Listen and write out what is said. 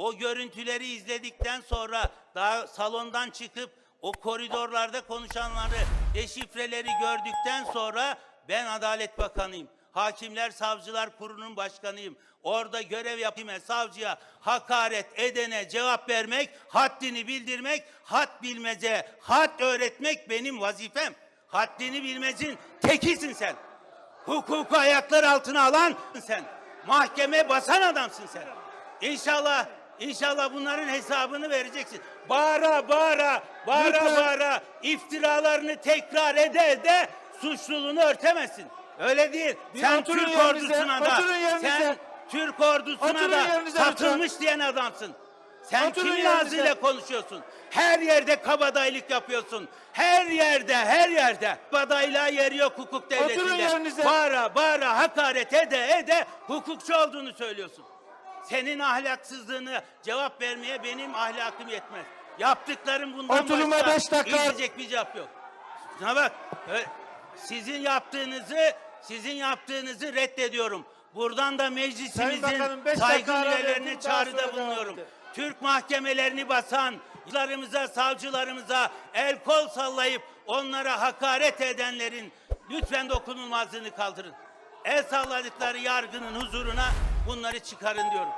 O görüntüleri izledikten sonra daha salondan çıkıp o koridorlarda konuşanları, deşifreleri gördükten sonra ben Adalet Bakanıyım. Hakimler Savcılar Kurulu'nun başkanıyım. Orada görev yapayım savcıya hakaret edene cevap vermek, haddini bildirmek, had bilmece, had öğretmek benim vazifem. Haddini bilmezin tekisin sen. Hukuku ayaklar altına alan sen. Mahkeme basan adamsın sen. İnşallah, inşallah bunların hesabını vereceksin. Bağıra bağıra, bağıra Lütfen. bağıra iftiralarını tekrar ede ede suçluluğunu örtemezsin. Öyle değil. Bir sen oturun Türk yerinize, ordusuna da, oturun yerinize. sen Türk ordusuna Oturun da yerinize satılmış diyen adamsın. Sen Oturun kimin yerinize. ağzıyla konuşuyorsun? Her yerde kabadayılık yapıyorsun. Her yerde, her yerde. Kabadayılığa yer yok hukuk devletinde. yerinize. Bağıra, bağıra, hakaret ede, ede hukukçu olduğunu söylüyorsun. Senin ahlaksızlığını cevap vermeye benim ahlakım yetmez. Yaptıklarım bundan Oturuma başka beş dakika. izleyecek bir cevap yok. Şuna bak. ö- Sizin yaptığınızı, sizin yaptığınızı reddediyorum. Buradan da meclisimizin Bakanım, beş saygı dakika ara üyelerine çağrıda bulunuyorum. Türk mahkemelerini basan, yargılarımıza, savcılarımıza el kol sallayıp onlara hakaret edenlerin lütfen dokunulmazlığını kaldırın. El salladıkları yargının huzuruna bunları çıkarın diyorum.